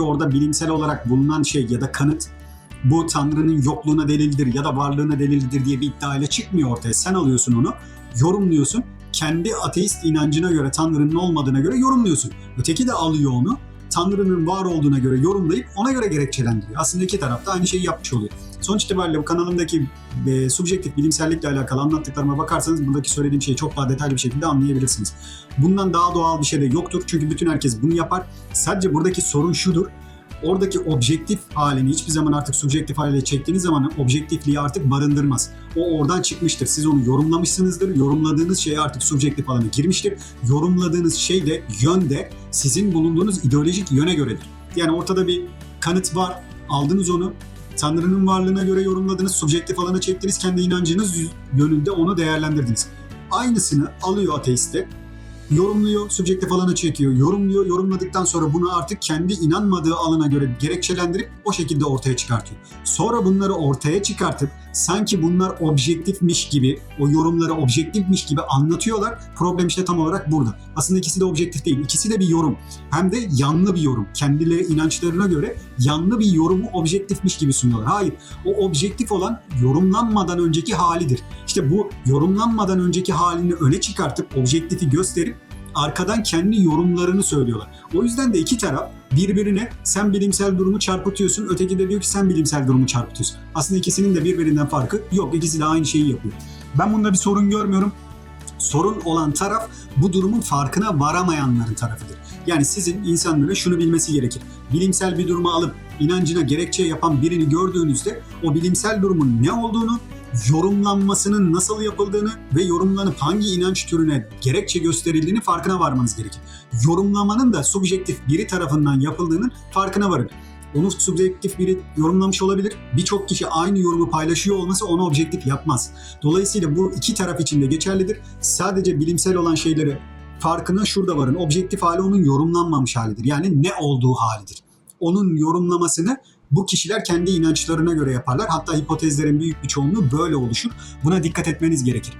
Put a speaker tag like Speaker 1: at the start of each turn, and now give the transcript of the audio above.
Speaker 1: orada bilimsel olarak bulunan şey ya da kanıt bu Tanrı'nın yokluğuna delildir ya da varlığına delildir diye bir iddia ile çıkmıyor ortaya. Sen alıyorsun onu, yorumluyorsun. Kendi ateist inancına göre Tanrı'nın olmadığına göre yorumluyorsun. Öteki de alıyor onu. Tanrı'nın var olduğuna göre yorumlayıp ona göre gerekçelendiriyor. Aslında iki taraf da aynı şeyi yapmış oluyor. Sonuç itibariyle bu kanalımdaki e, subjektif bilimsellikle alakalı anlattıklarıma bakarsanız buradaki söylediğim şeyi çok daha detaylı bir şekilde anlayabilirsiniz. Bundan daha doğal bir şey de yoktur. Çünkü bütün herkes bunu yapar. Sadece buradaki sorun şudur. Oradaki objektif halini hiçbir zaman artık subjektif hale çektiğiniz zaman objektifliği artık barındırmaz. O oradan çıkmıştır. Siz onu yorumlamışsınızdır. Yorumladığınız şey artık subjektif alana girmiştir. Yorumladığınız şey de yön de sizin bulunduğunuz ideolojik yöne göredir. Yani ortada bir kanıt var. Aldınız onu. Tanrı'nın varlığına göre yorumladınız. Subjektif alana çektiniz. Kendi inancınız yönünde onu değerlendirdiniz. Aynısını alıyor ateiste yorumluyor, subjektif alana çekiyor, yorumluyor, yorumladıktan sonra bunu artık kendi inanmadığı alana göre gerekçelendirip o şekilde ortaya çıkartıyor. Sonra bunları ortaya çıkartıp sanki bunlar objektifmiş gibi, o yorumları objektifmiş gibi anlatıyorlar. Problem işte tam olarak burada. Aslında ikisi de objektif değil, ikisi de bir yorum. Hem de yanlı bir yorum. Kendileri inançlarına göre yanlı bir yorumu objektifmiş gibi sunuyorlar. Hayır, o objektif olan yorumlanmadan önceki halidir. İşte bu yorumlanmadan önceki halini öne çıkartıp objektifi gösterip arkadan kendi yorumlarını söylüyorlar. O yüzden de iki taraf birbirine sen bilimsel durumu çarpıtıyorsun, öteki de diyor ki sen bilimsel durumu çarpıtıyorsun. Aslında ikisinin de birbirinden farkı yok. İkisi de aynı şeyi yapıyor. Ben bunda bir sorun görmüyorum. Sorun olan taraf bu durumun farkına varamayanların tarafıdır. Yani sizin insanların şunu bilmesi gerekir. Bilimsel bir durumu alıp inancına gerekçe yapan birini gördüğünüzde o bilimsel durumun ne olduğunu, yorumlanmasının nasıl yapıldığını ve yorumlanıp hangi inanç türüne gerekçe gösterildiğini farkına varmanız gerekir. Yorumlamanın da subjektif biri tarafından yapıldığının farkına varın. Onu subjektif biri yorumlamış olabilir. Birçok kişi aynı yorumu paylaşıyor olması onu objektif yapmaz. Dolayısıyla bu iki taraf için de geçerlidir. Sadece bilimsel olan şeyleri farkına şurada varın. Objektif hali onun yorumlanmamış halidir. Yani ne olduğu halidir. Onun yorumlamasını bu kişiler kendi inançlarına göre yaparlar. Hatta hipotezlerin büyük bir çoğunluğu böyle oluşur. Buna dikkat etmeniz gerekir.